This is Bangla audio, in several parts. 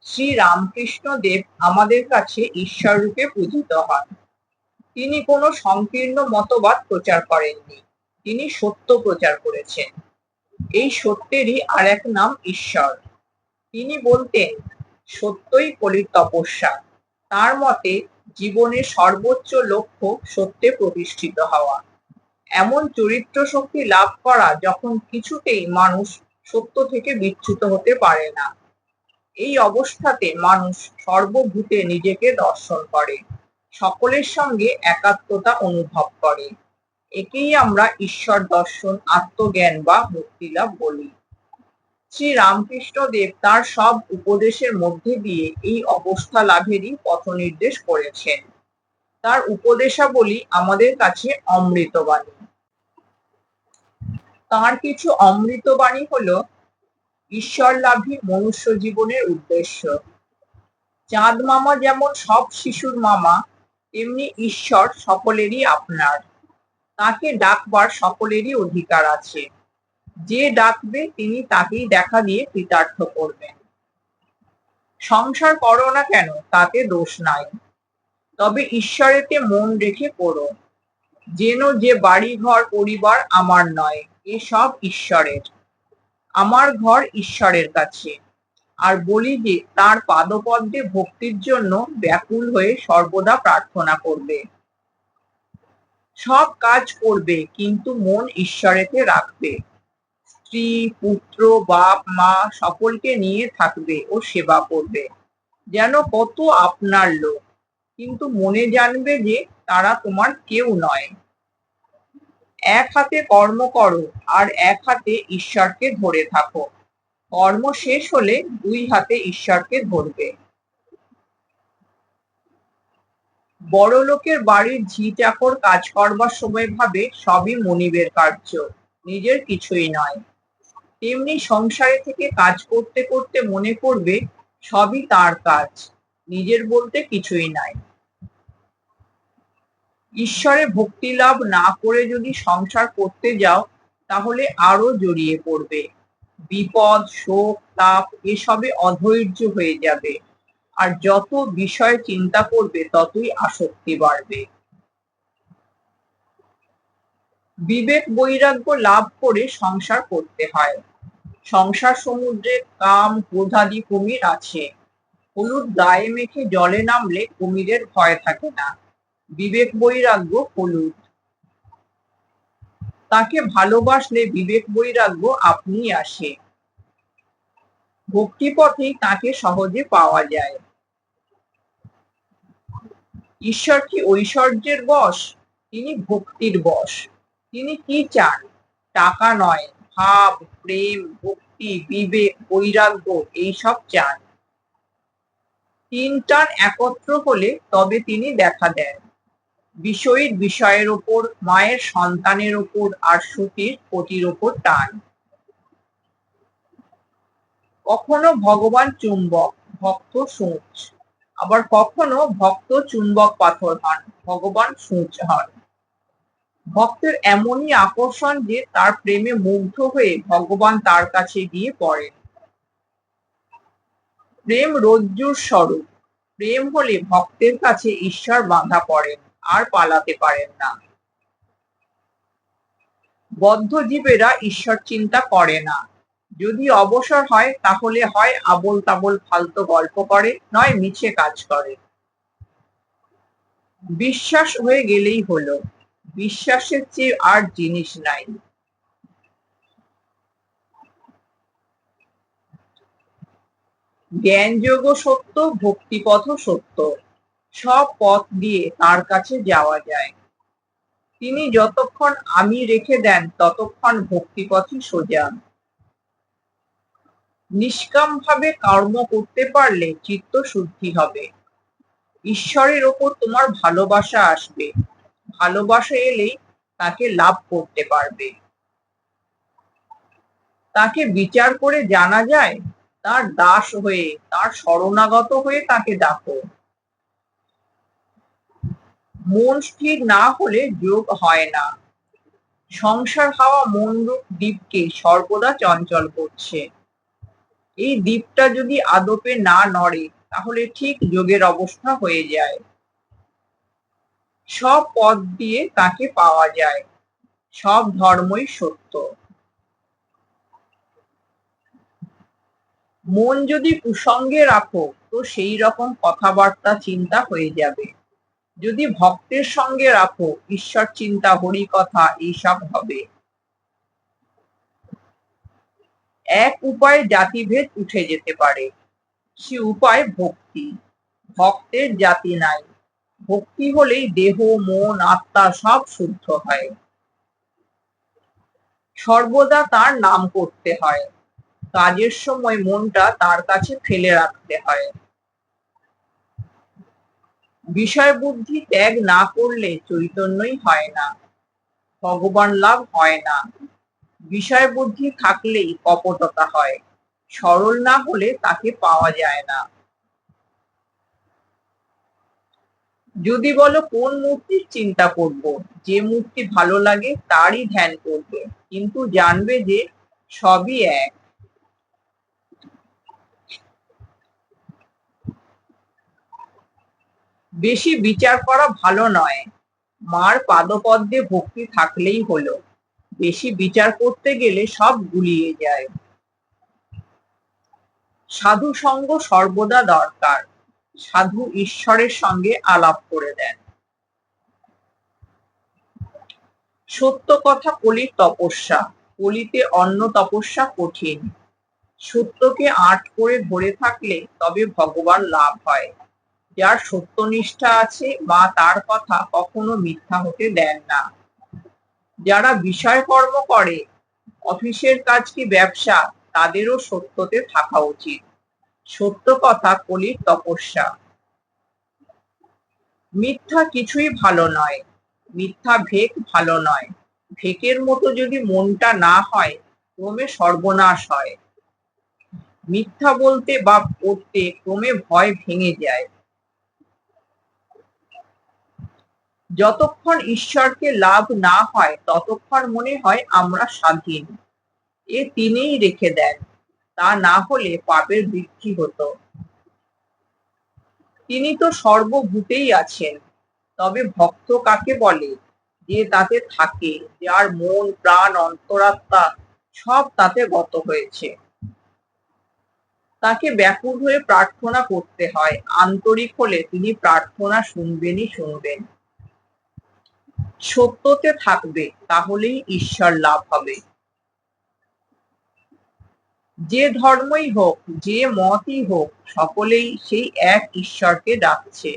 শ্রী রামকৃষ্ণ দেব আমাদের কাছে ঈশ্বর রূপে পূজিত হন। তিনি কোনো সংকীর্ণ মতবাদ প্রচার করেননি। তিনি সত্য প্রচার করেছেন। এই সত্যেরই আর এক নাম ঈশ্বর। তিনি বলতেন, সত্যই কলির তপস্যা। তার মতে জীবনের সর্বোচ্চ লক্ষ্য সত্যে প্রতিষ্ঠিত হওয়া। এমন চরিত্র শক্তি লাভ করা যখন কিছুতেই মানুষ সত্য থেকে বিচ্যুত হতে পারে না। এই অবস্থাতে মানুষ সর্বভূতে নিজেকে দর্শন করে, সকলের সঙ্গে একাত্মতা অনুভব করে। একেই আমরা ঈশ্বর দর্শন, আত্মজ্ঞান বা মুক্তিলাভ বলি। শ্রী রামকৃষ্ণ দেব তার সব উপদেশের মধ্যে দিয়ে এই অবস্থা লাভেরই পথ নির্দেশ করেছেন। তার উপদেশাবলী আমাদের কাছে অমৃতবাণী। তার কিছু অমৃতবাণী হলো ঈশ্বর লাভী মনুষ্য জীবনের উদ্দেশ্য। চাঁদ মামা যেমন সব শিশুর মামা, তেমনি ঈশ্বর সকলেরই আপনার। তাকে ডাকবার সকলেরই অধিকার আছে। যে ডাকবে, তিনি তাকেই দেখা দিয়ে কৃতার্থ করবেন। সংসার করো না কেন, তাতে দোষ নাই। তবে ঈশ্বরেতে মন রেখে করো যেন যে বাড়ি ঘর পরিবার আমার নয় এসব ঈশ্বরের। আমার ঘর ঈশ্বরের কাছে। আর বলি যে, তার পাদপদ্মে ভক্তির জন্য ব্যাকুল হয়ে সর্বদা প্রার্থনা করবে। সব কাজ করবে, কিন্তু মন ঈশ্বরেতে রাখবে। স্ত্রী, পুত্র, বাপ, মা সকলকে নিয়ে থাকবে ও সেবা করবে। যেন কত আপনার লোক। কিন্তু মনে জানবে যে, তারা তোমার কেউ নয়। এক হাতে কর্ম করো আর এক হাতে ঈশ্বরকে ধরে থাকো। কর্ম শেষ হলে দুই হাতে ঈশ্বরকে ধরবে। বড় লোকের বাড়ির ঝি চাকর কাজ করবার সময় ভাবে সবই মনিবের কার্য, নিজের কিছুই নয়। তেমনি সংসারে থেকে কাজ করতে করতে মনে করবে সবই তার কাজ, নিজের বলতে কিছুই নাই। ঈশ্বরে ভক্তি লাভ না করে যদি সংসার করতে যাও, তাহলে আরও জড়িয়ে পড়বে। বিপদ, শোক, তাপ এসবে অধৈর্য হয়ে যাবে। আর যত বিষয় চিন্তা করবে, ততই আসক্তি বাড়বে। বিবেক বৈরাগ্য লাভ করে সংসার করতে হয়। সংসার সমুদ্রে কাম, ক্রোধাদি কুমির আছে। হলুদ গায়ে মেখে জলে নামলে কুমিরের ভয় থাকে না। বিবেক বৈরাগ্য হলুদ। তাকে ভালোবাসলে বিবেক বৈরাগ্য আপনি আসে। ভক্তি ভক্তিপথেই তাকে সহজে পাওয়া যায়। ঈশ্বর কি ঐশ্বর্যের বশ? তিনি ভক্তির বশ। তিনি কি চান? টাকা নয়, ভাব, প্রেম, ভক্তি, বিবেক, বৈরাগ্য এইসব চান। তিন টান একত্র হলে তবে তিনি দেখা দেন। বিষয়ীর বিষয়ের ওপর মায়ের সন্তানের ওপর আর সতীর পতির ওপর টান। কখনো ভগবান চুম্বক, ভক্ত সূচ। আবার কখনো ভক্ত চুম্বক পাথর হন, ভগবান সূচ হন। ভক্তের এমনই আকর্ষণ যে তার প্রেমে মুগ্ধ হয়ে ভগবান তার কাছে গিয়ে পড়েন। প্রেম রজ্জুর স্বরূপ। প্রেম হলে ভক্তের কাছে ঈশ্বর বাঁধা পড়েন। আর পালাতে পারেন না। বদ্ধ জীবেরা ঈশ্বর চিন্তা করে না। যদি অবসর হয়, তাহলে হয় আবল তাবল ফালতু গল্প করে, নয় মিছে কাজ করে। বিশ্বাস হয়ে গেলেই হলো। বিশ্বাসের চেয়ে আর জিনিস নাই। জ্ঞানযোগ সত্য ভক্তিপথ সত্য। সব পথ দিয়ে তার কাছে যাওয়া যায়। তিনি যতক্ষণ আমি রেখে দেন, ততক্ষণ ভক্তিপথই সোজা। নিষ্কাম ভাবে কর্ম করতে পারলে চিত্ত শুদ্ধি হবে। ঈশ্বরের ওপর তোমার ভালোবাসা আসবে। ভালোবাসা এলেই তাকে লাভ করতে পারবে। তাকে বিচার করে জানা যায়, তার দাস হয়ে, তার শরণাগত হয়ে তাকে ডাকো। মন স্থির না হলে যোগ হয় না। সংসার হাওয়া মনরূপ দ্বীপকে সর্বদা চঞ্চল করছে। এই দ্বীপটা যদি আদপে না নড়ে, তাহলে ঠিক যোগের অবস্থা হয়ে যায়। সব পথ দিয়ে তাকে পাওয়া যায়। সব ধর্মই সত্য। মন যদি কুসঙ্গে রাখো, তো সেই রকম কথাবার্তা চিন্তা হয়ে যাবে। যদি ভক্তের সঙ্গে রাখো, ঈশ্বর চিন্তা, হরি কথা, এইসব হবে। এক উপায় জাতিভেদ উঠে যেতে পারে, সে উপায় ভক্তি। ভক্তের জাতি নাই। ভক্তি হলেই দেহ, মন, আত্মা সব শুদ্ধ হয়। সর্বদা তার নাম করতে হয়। কাজের সময় মনটা তার কাছে ফেলে রাখতে হয়। বিষয় বুদ্ধি ত্যাগ না করলে চৈতন্যই হয় না, ভগবান লাভ হয় না। বিষয় বুদ্ধি থাকলেই কপটতা হয়, সরল না হলে তাকে পাওয়া যায় না। যদি বলো কোন মূর্তির চিন্তা করব, যে মূর্তি ভালো লাগে তারই ধ্যান করবে, কিন্তু জানবে যে সবই এক। বেশি বিচার করা ভালো নয়। মার পাদপদ্মে ভক্তি থাকলেই হলো। বেশি বিচার করতে গেলে সব গুলিয়ে যায়। সাধু সঙ্গ সর্বদা দরকার। সাধু ঈশ্বরের সঙ্গে আলাপ করে দেন। সত্য কথা কলির তপস্যা, কলিতে অন্য তপস্যা কঠিন। সত্যকে আট করে ধরে থাকলে তবে ভগবান লাভ হয়। যার সত্যনিষ্ঠা আছে বা তার কথা কখনো মিথ্যা হতে দেন না। যারা বিষয় কর্ম করে, অফিসের কাজ কি ব্যবসা, তাদেরও সত্যতে থাকা উচিত। সত্য কথা কলির তপস্যা। মিথ্যা কিছুই ভালো নয়, মিথ্যা ভেক ভালো নয়। ভেকের মতো যদি মনটা না হয়, ক্রমে সর্বনাশ হয়। মিথ্যা বলতে বা পড়তে ক্রমে ভয় ভেঙে যায়। যতক্ষণ ঈশ্বরকে লাভ না হয়, ততক্ষণ মনে হয় আমরা স্বাধীন। এ তিনিই রেখে দেন, তা না হলে পাপের বৃদ্ধি হতো। তিনি তো সর্বভূতেই আছেন, তবে ভক্ত কাকে বলে? যে তাতে থাকে, যার মন, প্রাণ, অন্তরাত্মা, সব তাতে গত হয়েছে। তাকে ব্যাকুল হয়ে প্রার্থনা করতে হয়, আন্তরিক হলে তিনি প্রার্থনা শুনবেনই শুনবেন। সত্যতে থাকবে, তাহলেই ঈশ্বর লাভ হবে। যে ধর্মই হোক, যে মতই হোক, সকলেই সেই এক ঈশ্বরকে ডাকছে।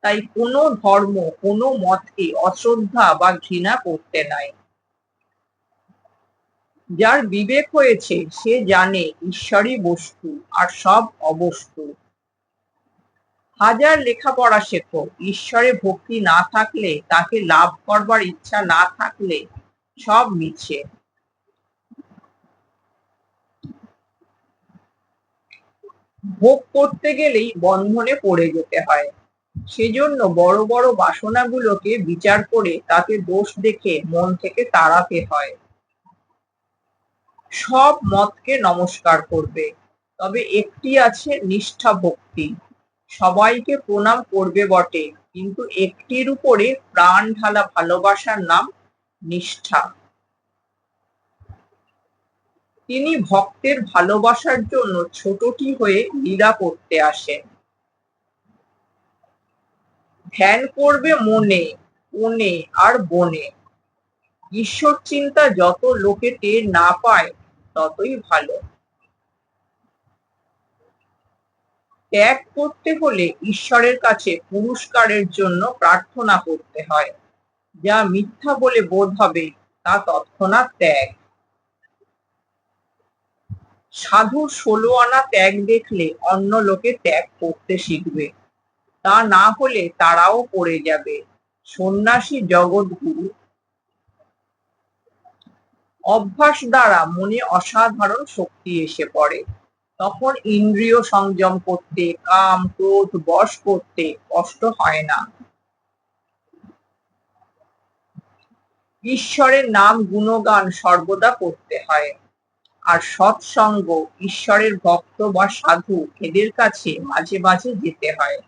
তাই কোনো ধর্ম, কোনো মতকে অশ্রদ্ধা বা ঘৃণা করতে নাই। যার বিবেক হয়েছে, সে জানে ঈশ্বরই বস্তু, আর সব অবস্তু। হাজার লেখাপড়া শেখো। ঈশ্বরে ভক্তি না থাকলে, তাকে লাভ করবার ইচ্ছা না থাকলে সব মিছে। ভোগ করতে গেলেই বন্ধনে পড়ে যেতে হয়। সেজন্য বড় বড় বাসনাগুলোকে বিচার করে তাকে দোষ দেখে মন থেকে তাড়াতে হয়। সব মতকে নমস্কার করবে। তবে একটি আছে নিষ্ঠা ভক্তি। সবাইকে প্রণাম করবে বটে, কিন্তু একটির উপরে প্রাণ ঢালা ভালোবাসার নাম নিষ্ঠা। তিনি ভক্তের ভালোবাসার জন্য ছোটটি হয়ে লীলা করতে আসেন। ধ্যান করবে মনে, কোণে আর বনে। ঈশ্বর চিন্তা যত লোকে টের না পায়, ততই ভালো। ত্যাগ করতে হলে ঈশ্বরের কাছে পুরস্কারের জন্য প্রার্থনা করতে হয়। যা মিথ্যা বলে বোধ হবে, তা তৎক্ষণাৎ ত্যাগ। সাধুর ষোলো আনা ত্যাগ দেখলে অন্য লোকে ত্যাগ করতে শিখবে। তা না হলে তারাও পড়ে যাবে। সন্ন্যাসী জগৎগুরু। অভ্যাস দ্বারা মনে অসাধারণ শক্তি এসে পড়ে। তখন ইন্দ্রিয় সংযম করতে, কাম, ক্রোধ, বশ করতে কষ্ট হয় না। ঈশ্বরের নাম গুণগান সর্বদা করতে হয়। আর সৎসঙ্গ ঈশ্বরের ভক্ত বা সাধু এদের কাছে মাঝে মাঝে যেতে হয়।